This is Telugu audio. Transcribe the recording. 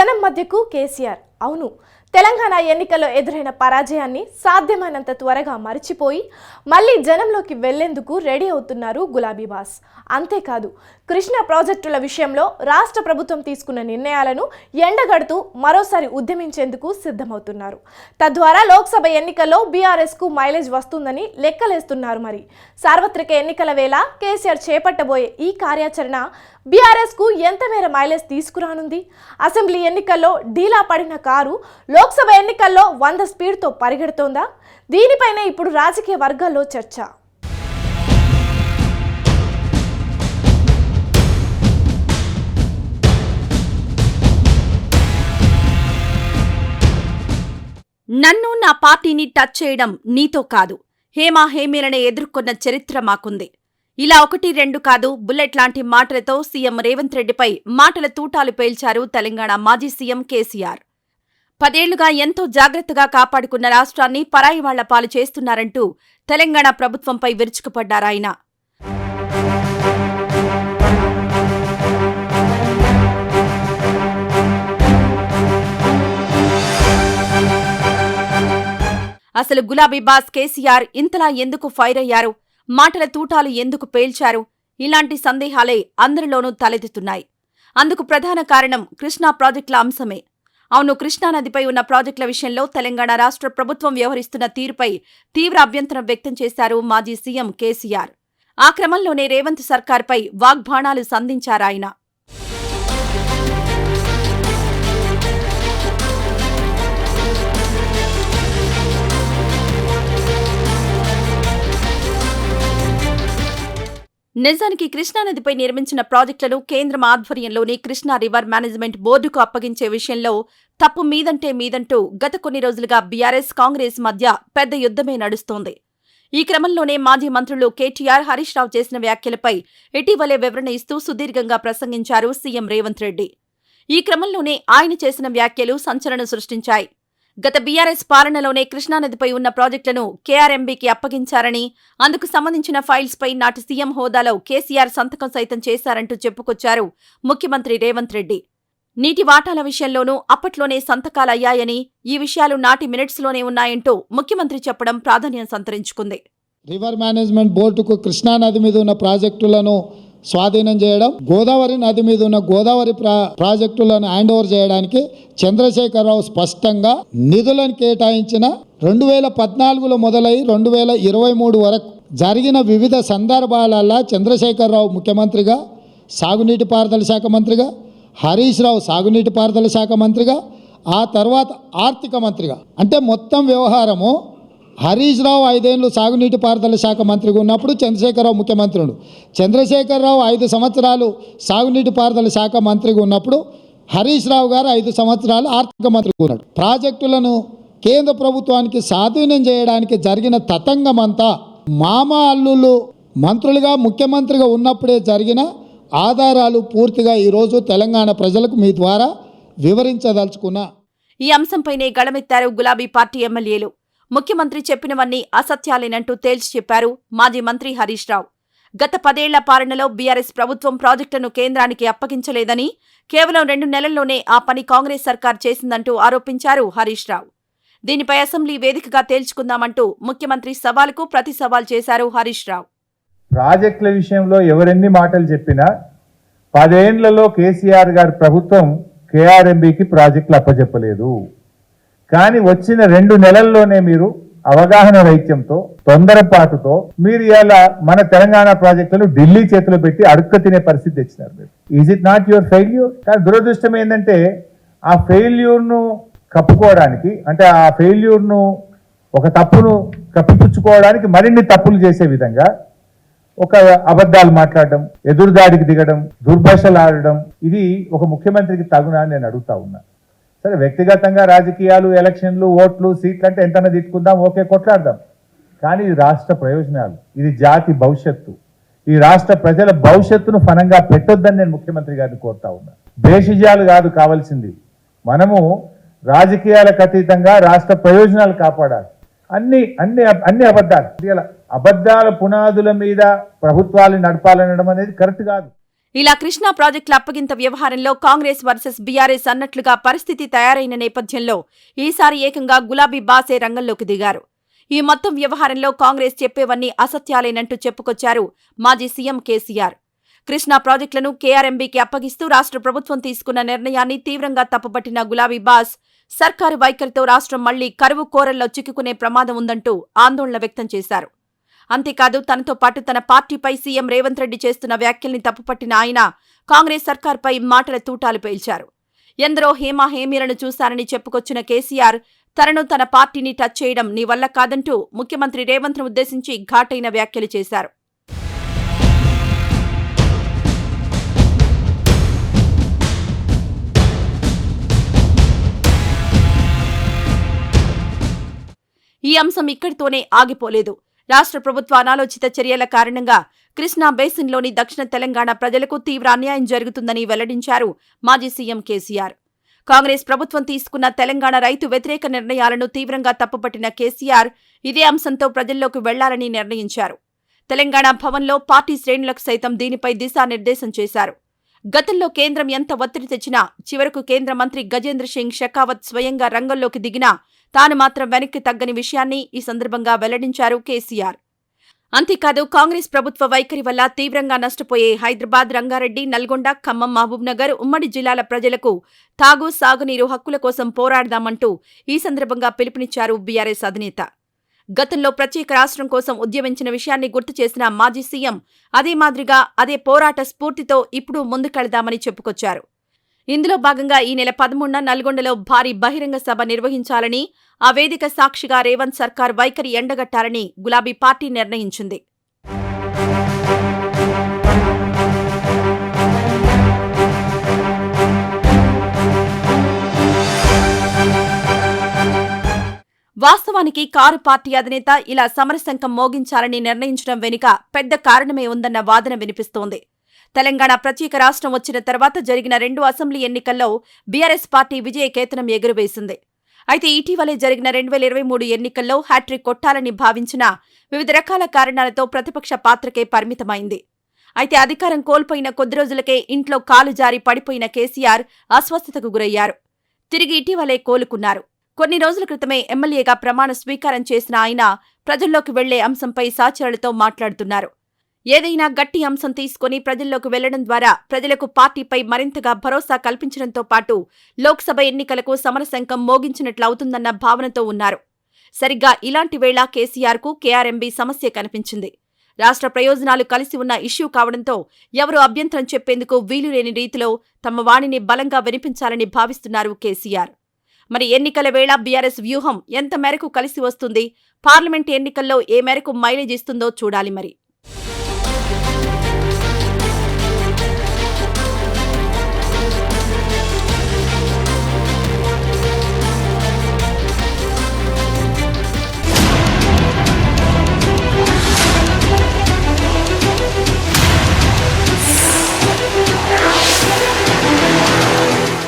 జనం మధ్యకు కేసీఆర్. అవును తెలంగాణ ఎన్నికల్లో ఎదురైన పరాజయాన్ని సాధ్యమైనంత త్వరగా మరిచిపోయి మళ్ళీ జనంలోకి వెళ్ళేందుకు రెడీ అవుతున్నారు గులాబీ బాస్. అంతేకాదు కృష్ణా ప్రాజెక్టుల విషయంలో రాష్ట్ర ప్రభుత్వం తీసుకున్న నిర్ణయాలను ఎండగడుతూ మరోసారి ఉద్యమించేందుకు సిద్ధమవుతున్నారు. తద్వారా లోక్సభ ఎన్నికల్లో బీఆర్ఎస్కు మైలేజ్ వస్తుందని లెక్కలేస్తున్నారు మరి. సార్వత్రిక ఎన్నికల వేళ కేసీఆర్ చేపట్టబోయే ఈ కార్యాచరణ బీఆర్ఎస్కు ఎంత మేర మైలేజ్ తీసుకురానుంది? అసెంబ్లీ ఎన్నికల్లో డీలా పడిన కారు లోక్సభ ఎన్నికల్లో వంద స్పీడ్తో పరిగెడుతోందా? దీనిపైనే ఇప్పుడు రాజకీయ వర్గాల్లో చర్చ. నన్ను నా పార్టీని టచ్ చేయడం నీతో కాదు. హేమా హేమీలను ఎదుర్కొన్న చరిత్ర మాకుంది. ఇలా ఒకటి రెండు కాదు బుల్లెట్ లాంటి మాటలతో సీఎం రేవంత్ రెడ్డిపై మాటల తూటాలు పేల్చారు తెలంగాణ మాజీ సీఎం కేసీఆర్. పదేళ్ళుగా ఎంతో జాగ్రత్తగా కాపాడుకున్న రాష్ట్రాన్ని పరాయి వాళ్ళ పాలు చేస్తున్నారంటూ తెలంగాణ ప్రభుత్వంపై విరుచుకుపడ్డారాయన అసలు గులాబీ బాస్ కేసీఆర్ ఇంతలా ఎందుకు ఫైర్ అయ్యారు? మాటల తూటాలు ఎందుకు పేల్చారు? ఇలాంటి సందేహాలే అందరిలోనూ తలెత్తుతున్నాయి. అందుకు ప్రధాన కారణం కృష్ణా ప్రాజెక్టుల అంశమే. అవును కృష్ణానదిపై ఉన్న ప్రాజెక్టుల విషయంలో తెలంగాణ రాష్ట్ర ప్రభుత్వం వ్యవహరిస్తున్న తీరుపై తీవ్ర అభ్యంతరం వ్యక్తం చేశారు మాజీ సీఎం కేసీఆర్. ఆ క్రమంలోనే రేవంత్ సర్కార్పై వాగ్బాణాలు సంధించారాయన. నిజానికి కృష్ణానదిపై నిర్మించిన ప్రాజెక్టులను కేంద్రం ఆధ్వర్యంలోని కృష్ణా రివర్ మేనేజ్మెంట్ బోర్డుకు అప్పగించే విషయంలో తప్పు మీదంటే మీదంటూ గత కొన్ని రోజులుగా బీఆర్ఎస్ కాంగ్రెస్ మధ్య పెద్ద యుద్ధమే నడుస్తోంది. ఈ క్రమంలోనే మాజీ మంత్రులు కేటీఆర్ హరీష్ రావు చేసిన వ్యాఖ్యలపై ఇటీవలే వివరణ ఇస్తూ సుదీర్ఘంగా ప్రసంగించారు సీఎం రేవంత్ రెడ్డి. ఈ క్రమంలోనే ఆయన చేసిన వ్యాఖ్యలు సంచలనం సృష్టించాయి. గత బీఆర్ఎస్ పాలనలోనే కృష్ణానదిపై ఉన్న ప్రాజెక్టులను కేఆర్ఎంబీకి అప్పగించారని అందుకు సంబంధించిన ఫైల్స్పై నాటి సీఎం హోదాలో కేసీఆర్ సంతకం సైతం చేశారంటూ చెప్పుకొచ్చారు ముఖ్యమంత్రి రేవంత్ రెడ్డి. నీటి వాటాల విషయంలోనూ అప్పట్లోనే సంతకాలయ్యాయని ఈ విషయాలు నాటి మినిట్స్లోనే ఉన్నాయంటూ ముఖ్యమంత్రి చెప్పడం ప్రాధాన్యం సంతరించుకుంది. రివర్ మేనేజ్మెంట్ బోర్డుకు కృష్ణానది మీద ఉన్న ప్రాజెక్టులను స్వాధీనం చేయడం గోదావరి నది మీద ఉన్న గోదావరి ప్రా ప్రాజెక్టులను హ్యాండ్ ఓవర్ చేయడానికి చంద్రశేఖరరావు స్పష్టంగా నిధులను కేటాయించిన రెండు వేల పద్నాలుగులో మొదలై రెండు వేల ఇరవై మూడు వరకు జరిగిన వివిధ సందర్భాలల్లో చంద్రశేఖరరావు ముఖ్యమంత్రిగా సాగునీటి పారుదల శాఖ మంత్రిగా హరీష్ రావు సాగునీటి పారుదల శాఖ మంత్రిగా ఆ తర్వాత ఆర్థిక మంత్రిగా. అంటే మొత్తం వ్యవహారము హరీష్ రావు ఐదేళ్ళు సాగునీటి పారుదల శాఖ మంత్రిగా ఉన్నప్పుడు చంద్రశేఖరరావు ముఖ్యమంత్రుడు. చంద్రశేఖరరావు ఐదు సంవత్సరాలు సాగునీటి పారుదల శాఖ మంత్రిగా ఉన్నప్పుడు హరీష్ రావు గారు ఐదు సంవత్సరాలు ఆర్థిక మంత్రిగా ఉన్నాడు. ప్రాజెక్టులను కేంద్ర ప్రభుత్వానికి స్వాధీనం చేయడానికి జరిగిన తతంగమంతా మామ అల్లుళ్ళు మంత్రులుగా ముఖ్యమంత్రిగా ఉన్నప్పుడే జరిగిన ఆధారాలు పూర్తిగా ఈరోజు తెలంగాణ ప్రజలకు మీ ద్వారా వివరించదలుచుకున్నా. ఈ అంశంపైనే గళమెత్తారు గులాబీ పార్టీ ఎమ్మెల్యేలు. ముఖ్యమంత్రి చెప్పినవన్నీ అసత్యాలేనంటూ తేల్చి చెప్పారు మాజీ మంత్రి హరీష్ రావు. గత పదేళ్ళ పాలనలో బీఆర్ఎస్ ప్రభుత్వం ప్రాజెక్టులను కేంద్రానికి అప్పగించలేదని కేవలం రెండు నెలల్లోనే ఆ పని కాంగ్రెస్ సర్కార్ చేసిందంటూ ఆరోపించారు హరీష్ రావు. దీనిపై అసెంబ్లీ వేదికగా తేల్చుకుందామంటూ ముఖ్యమంత్రి సవాల్కు ప్రతి సవాల్ చేశారు హరీష్ రావు. ప్రాజెక్టుల విషయంలో ఎవరెన్ని మాటలు చెప్పినా పదేండ్లలో కేసీఆర్ గారి ప్రభుత్వం కేఆర్ఎంబికి ప్రాజెక్టులు అప్పజెప్పలేదు. కానీ వచ్చిన రెండు నెలల్లోనే మీరు అవగాహన రైత్యంతో తొందరపాటుతో మీరు ఇలా మన తెలంగాణ ప్రాజెక్టులను ఢిల్లీ చేతిలో పెట్టి అడుక్క తినే పరిస్థితి తెచ్చినారు మీరు. Is it not your failure కానీ దురదృష్టం ఏంటంటే ఆ ఫెయిల్యూర్ను కప్పుకోవడానికి అంటే ఆ ఫెయిల్యూర్ను ఒక తప్పును కప్పిపుచ్చుకోవడానికి మరిన్ని తప్పులు చేసే విధంగా ఒక అబద్ధాలు మాట్లాడడం ఎదురుదాడికి దిగడం దుర్భాషలు ఆడడం ఇది ఒక ముఖ్యమంత్రికి తగునా నేను అడుగుతా ఉన్నా. సరే వ్యక్తిగతంగా రాజకీయాలు ఎలక్షన్లు ఓట్లు సీట్లు అంటే ఎంతైనా తిట్టుకుందాం ఓకే కొట్లాడదాం. కానీ ఇది రాష్ట్ర ప్రయోజనాలు. ఇది జాతి భవిష్యత్తు. ఈ రాష్ట్ర ప్రజల భవిష్యత్తును ఫలంగా పెట్టొద్దని నేను ముఖ్యమంత్రి గారిని కోరుతా ఉన్నా. భేషజాలు కాదు కావాల్సింది. మనము రాజకీయాలకు అతీతంగా రాష్ట్ర ప్రయోజనాలు కాపాడాలి. అన్ని అన్ని అన్ని అబద్ధాలు. అబద్ధాల పునాదుల మీద ప్రభుత్వాలు నడపాలనడం అనేది కరెక్ట్ కాదు. ఇలా కృష్ణా ప్రాజెక్టుల అప్పగింత వ్యవహారంలో కాంగ్రెస్ వర్సెస్ బీఆర్ఎస్ అన్నట్లుగా పరిస్థితి తయారైన నేపథ్యంలో ఈసారి ఏకంగా గులాబీ బాసే రంగంలోకి దిగారు. ఈ మొత్తం వ్యవహారంలో కాంగ్రెస్ చెప్పేవన్నీ అసత్యాలేనంటూ చెప్పుకొచ్చారు మాజీ సీఎం కేసీఆర్. కృష్ణా ప్రాజెక్టులను కేఆర్ఎంబీకి అప్పగిస్తూ రాష్ట్ర ప్రభుత్వం తీసుకున్న నిర్ణయాన్ని తీవ్రంగా తప్పుపట్టిన గులాబీ బాస్ సర్కారు వైఖరితో రాష్ట్రం మళ్ళీ కరువు కోరల్లో చిక్కుకునే ప్రమాదం ఉందంటూ ఆందోళన వ్యక్తం చేశారు. అంతేకాదు తనతో పాటు తన పార్టీపై సీఎం రేవంత్ రెడ్డి చేస్తున్న వ్యాఖ్యల్ని తప్పుపట్టిన ఆయన కాంగ్రెస్ సర్కార్పై మాటల తూటాలు పేల్చారు. ఎందరో హేమా హేమీలను చూశారని చెప్పుకొచ్చిన కేసీఆర్ తనను తన పార్టీని టచ్ చేయడం నీ వల్ల కాదంటూ ముఖ్యమంత్రి రేవంత్ను ఉద్దేశించి ఘాటైన వ్యాఖ్యలు చేశారు. ఈ అంశం ఇక్కడితోనే ఆగిపోలేదు. రాష్ట్ర ప్రభుత్వ అనాలోచిత చర్యల కారణంగా కృష్ణా బేసిన్లోని దక్షిణ తెలంగాణ ప్రజలకు తీవ్ర అన్యాయం జరుగుతుందని వెల్లడించారు మాజీ సీఎం కేసీఆర్. కాంగ్రెస్ ప్రభుత్వం తీసుకున్న తెలంగాణ రైతు వ్యతిరేక నిర్ణయాలను తీవ్రంగా తప్పుపట్టిన కేసీఆర్ ఇదే అంశంతో ప్రజల్లోకి వెళ్ళాలని నిర్ణయించారు. తెలంగాణ భవన్లో పార్టీ శ్రేణులకు సైతం దీనిపై దిశానిర్దేశం చేశారు. గతంలో కేంద్రం ఎంత ఒత్తిడి తెచ్చినా చివరకు కేంద్ర మంత్రి గజేంద్ర సింగ్ షెకావత్ స్వయంగా రంగంలోకి దిగినా తాను మాత్రం వెనక్కి తగ్గని విషయాన్ని ఈ సందర్భంగా వెల్లడించారు కేసీఆర్. అంతేకాదు కాంగ్రెస్ ప్రభుత్వ వైఖరి వల్ల తీవ్రంగా నష్టపోయే హైదరాబాద్ రంగారెడ్డి నల్గొండ ఖమ్మం మహబూబ్నగర్ ఉమ్మడి జిల్లాల ప్రజలకు తాగు సాగునీరు హక్కుల కోసం పోరాడదామంటూ ఈ సందర్భంగా పిలుపునిచ్చారు బీఆర్ఎస్ అధినేత. గతంలో ప్రత్యేక రాష్ట్రం కోసం ఉద్యమించిన విషయాన్ని గుర్తు చేసిన మాజీ సీఎం అదే మాదిరిగా అదే పోరాట స్ఫూర్తితో ఇప్పుడు ముందుకెళదామని చెప్పుకొచ్చారు. ఇందులో భాగంగా ఈ నెల పదమూడున నల్గొండలో భారీ బహిరంగ సభ నిర్వహించాలని ఆ వేదిక సాక్షిగా రేవంత్ సర్కార్ వైఖరి ఎండగట్టాలని గులాబీ పార్టీ నిర్ణయించింది. వాస్తవానికి కారు పార్టీ అధినేత ఇలా సమరశంఖం మోగించాలని నిర్ణయించడం వెనుక పెద్ద కారణమే ఉందన్న వాదన వినిపిస్తోంది. తెలంగాణ ప్రత్యేక రాష్ట్రం వచ్చిన తర్వాత జరిగిన రెండు అసెంబ్లీ ఎన్నికల్లో బీఆర్ఎస్ పార్టీ విజయ కేతనం ఎగురవేసింది. అయితే ఇటీవలే జరిగిన రెండు వేల ఇరవై మూడు ఎన్నికల్లో హ్యాట్రిక్ కొట్టాలని భావించిన వివిధ రకాల కారణాలతో ప్రతిపక్ష పాత్రకే పరిమితమైంది. అయితే అధికారం కోల్పోయిన కొద్ది రోజులకే ఇంట్లో కాలు జారి పడిపోయిన కేసీఆర్ అస్వస్థతకు గురయ్యారు. తిరిగి ఇటీవలే కోలుకున్నారు. కొన్ని రోజుల క్రితమే ఎమ్మెల్యేగా ప్రమాణ స్వీకారం చేసిన ఆయన ప్రజల్లోకి వెళ్ళే అంశంపై సాచరులతో మాట్లాడుతున్నారు. ఏదైనా గట్టి అంశం తీసుకుని ప్రజల్లోకి వెళ్ళడం ద్వారా ప్రజలకు పార్టీపై మరింతగా భరోసా కల్పించడంతో పాటు లోక్సభ ఎన్నికలకు సమరశంఖం మోగించినట్లవుతుందన్న భావనతో ఉన్నారు. సరిగ్గా ఇలాంటి వేళ కేసీఆర్కు కేఆర్ఎంబీ సమస్య కనిపించింది. రాష్ట్ర ప్రయోజనాలు కలిసి ఉన్న ఇష్యూ కావడంతో ఎవరు అభ్యంతరం చెప్పేందుకు వీలులేని రీతిలో తమ వాణిని బలంగా వినిపించాలని భావిస్తున్నారు కేసీఆర్. మరి ఎన్నికల వేళ బీఆర్ఎస్ వ్యూహం ఎంత మేరకు కలిసి వస్తుంది? పార్లమెంట్ ఎన్నికల్లో ఏ మేరకు మైలేజ్ ఇస్తుందో చూడాలి మరి.